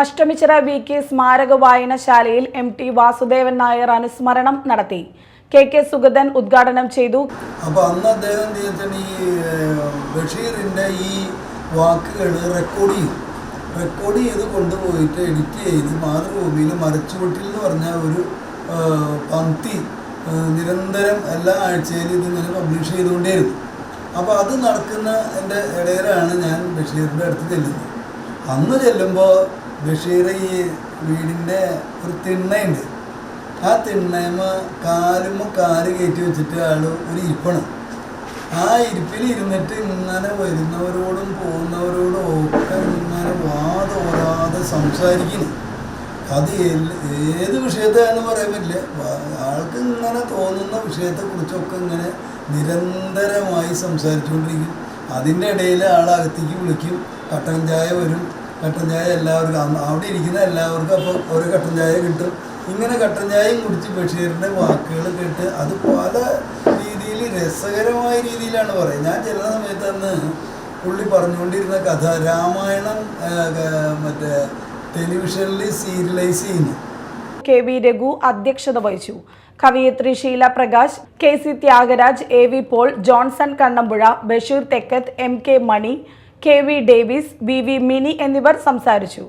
Ashtamichira V K സ്മാരക വായനശാലയിൽ M T Vasudevan Nair അനുസ്മരണം നടത്തി. കെ കെ സുഗതൻ ഉദ്ഘാടനം ചെയ്തു. അപ്പോൾ അന്ന് അദ്ദേഹം ഈ ബഷീറിന്റെ ഈ വാക്കുകൾ റെക്കോർഡ് ചെയ്തു. റെക്കോർഡ് ചെയ്ത് കൊണ്ടുപോയിട്ട് എഡിറ്റ് ചെയ്ത് മാതൃഭൂമിയിൽ മരച്ചുവട്ടിൽ എന്ന് പറഞ്ഞ ഒരു പങ്ക്തി നിരന്തരം എല്ലാ ആഴ്ചയിലും ഇതിങ്ങനെ പബ്ലിഷ് ചെയ്തുകൊണ്ടേയിരുന്നു. അപ്പോൾ അത് നടക്കുന്ന എന്റെ ഇടയിലാണ് ഞാൻ ബഷീറിന്റെ അടുത്ത് ചെല്ലുന്നത്. അന്ന് ചെല്ലുമ്പോൾ ബഷീർ ഈ വീടിന്റെ ഒരു തിണ്ണയുണ്ട്. ആ തിണ്ണയമ്മ കാലും കാൽ കയറ്റി വെച്ചിട്ട് ആൾ ഒരു ഇരിപ്പണം. ആ ഇരിപ്പിൽ ഇരുന്നിട്ട് ഇങ്ങനെ വരുന്നവരോടും പോകുന്നവരോടും ഒക്കെ ഇങ്ങനെ വാതോരാതെ സംസാരിക്കുന്നു. അത് ഏത് വിഷയത്തെയാണെന്ന് പറയാൻ പറ്റില്ല. ആൾക്ക് ഇങ്ങനെ തോന്നുന്ന വിഷയത്തെക്കുറിച്ചൊക്കെ ഇങ്ങനെ നിരന്തരമായി സംസാരിച്ചുകൊണ്ടിരിക്കും. അതിന്റെ ഇടയിൽ ആളകത്തേക്ക് വിളിക്കും. കട്ടൻ ചായ വരും. കട്ടൻ ചായ എല്ലാവർക്കും അവിടെ ഇരിക്കുന്ന എല്ലാവർക്കും അപ്പോൾ ഒരു കട്ടൻ ചായ കിട്ടും. ഇങ്ങനെ കട്ടൻ ചായയും കുടിച്ച് ബഷീറിന്റെ വാക്കുകൾ കേട്ട് അത് പല രീതിയിൽ രസകരമായ രീതിയിലാണ് പറയുന്നത്. ഞാൻ ചില സമയത്ത് അന്ന് പുള്ളി പറഞ്ഞുകൊണ്ടിരുന്ന കഥ രാമായണം മറ്റേ ടെലിവിഷനിൽ സീരിയലൈസ് ചെയ്യുന്നു. കെ വി രഘു അധ്യക്ഷത വഹിച്ചു. കവയിത്രി Sheela Prakash K C Thyagaraj A V Paul Johnson Kannampuzha Basheer Thekkath M K Mani K V Davis V V Mini എന്നിവർ സംസാരിച്ചു